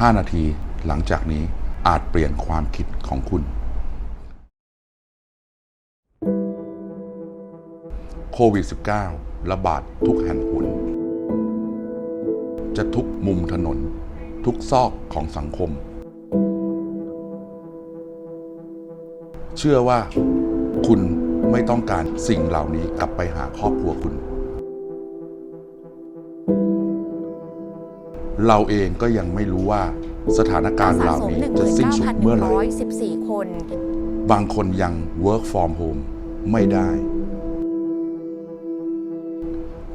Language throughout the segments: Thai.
5 นาทีหลังจากนี้อาจเปลี่ยนความคิดของคุณ โควิด -19 ระบาดทุกแห่งหนจะทุกมุมถนน ทุกซอกของสังคม เชื่อว่าคุณไม่ต้องการสิ่งเหล่านี้กลับไปหาครอบครัวคุณ เราเองก็ยังไม่รู้ว่าสถานการณ์เหล่านี้จะสิ้นสุดเมื่อไหร่19,114 คน บางคนยัง work from home ไม่ได้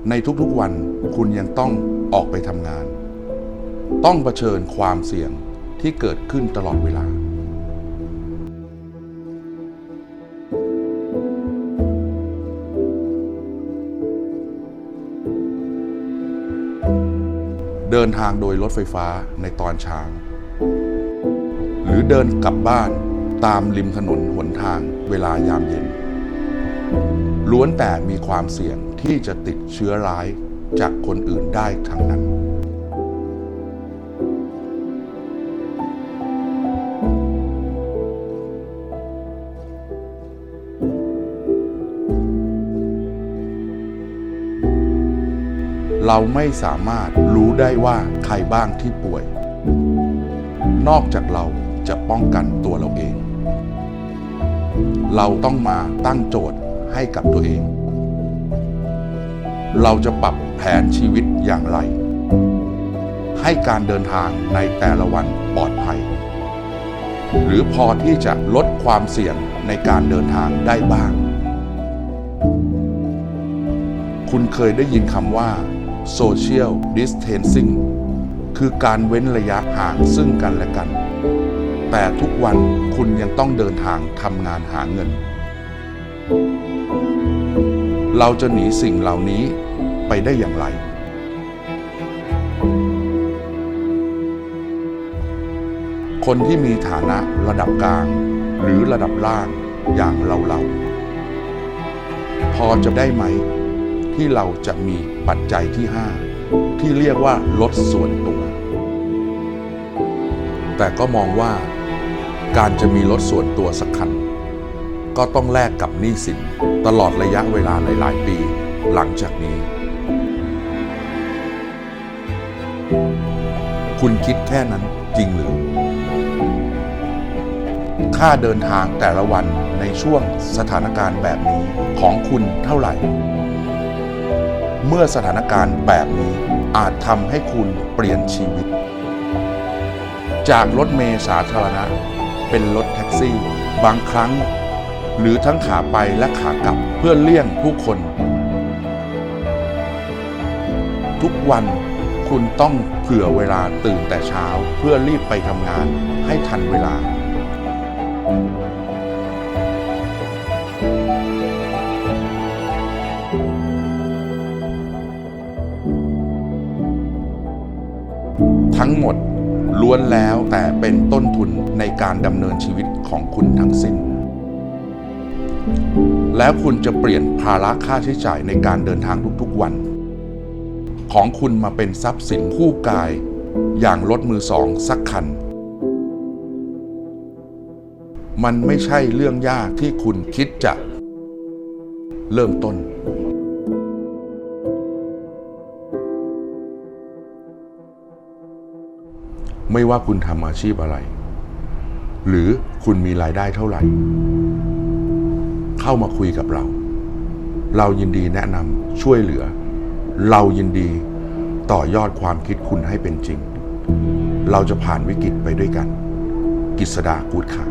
ในทุกๆวันคุณยังต้องออกไปทำงาน ต้องเผชิญความเสี่ยงที่เกิดขึ้นตลอดเวลา เดินทางโดยรถไฟฟ้าในตอนเช้า หรือเดินกลับบ้านตามริมถนนหนทางเวลายามเย็น ล้วนแต่มีความเสี่ยงที่จะติดเชื้อร้ายจากคนอื่นได้ทั้งนั้นเราไม่สามารถรู้ ได้ว่าใครบ้างที่ป่วย นอกจากเราจะป้องกันตัวเราเอง เราต้องมาตั้งโจทย์ให้กับตัวเอง เราจะปรับแผนชีวิตอย่างไร ให้การเดินทางในแต่ละวันปลอดภัย หรือพอที่จะลดความเสี่ยงในการเดินทางได้บ้าง คุณเคยได้ยินคำว่า social distancing คือการเว้นระยะห่างซึ่งกันและกัน แต่ทุกวันคุณยังต้องเดินทางทำงานหาเงิน เราจะหนีสิ่งเหล่านี้ไปได้อย่างไร คนที่มีฐานะระดับกลาง หรือระดับล่างอย่างเราเราๆพอจะได้ไหม ที่เราจะมีปัจจัยที่ 5 ที่เรียกว่ารถส่วนตัว แต่ก็มองว่าการจะมีรถส่วนตัวสักคัน ก็ต้องแลกกับหนี้สินตลอดระยะเวลาหลาย ๆ ปีหลังจากนี้ คุณคิดแค่นั้นจริงหรือ ค่าเดินทางแต่ละวันในช่วงสถานการณ์แบบนี้ของคุณเท่าไหร่ เมื่อสถานการณ์แบบนี้อาจทำให้คุณเปลี่ยนชีวิต จากรถเมล์สาธารณะ เป็นรถแท็กซี่ บางครั้ง หรือทั้งขาไปและขากลับเพื่อเลี่ยงผู้คน ทุกวันคุณต้องเผื่อเวลาตื่นแต่เช้าเพื่อรีบไปทำงานให้ทันเวลา ทั้งหมดล้วนแล้วแต่เป็นต้นทุนในการดำเนินชีวิตของคุณทั้งสิ้น แล้วคุณจะเปลี่ยนภาระค่าใช้จ่ายในการเดินทางทุกๆวัน ของคุณมาเป็นทรัพย์สินคู่กายอย่างรถมือสองสักคัน มันไม่ใช่เรื่องยากที่คุณคิดจะเริ่มต้น ไม่ว่าคุณทำอาชีพอะไร หรือคุณมีรายได้เท่าไหร่ เข้ามาคุยกับเรา เรายินดีแนะนำช่วยเหลือ เรายินดีต่อยอดความคิดคุณให้เป็นจริง เราจะผ่านวิกฤตไปด้วยกัน กิษดากูดค่ะ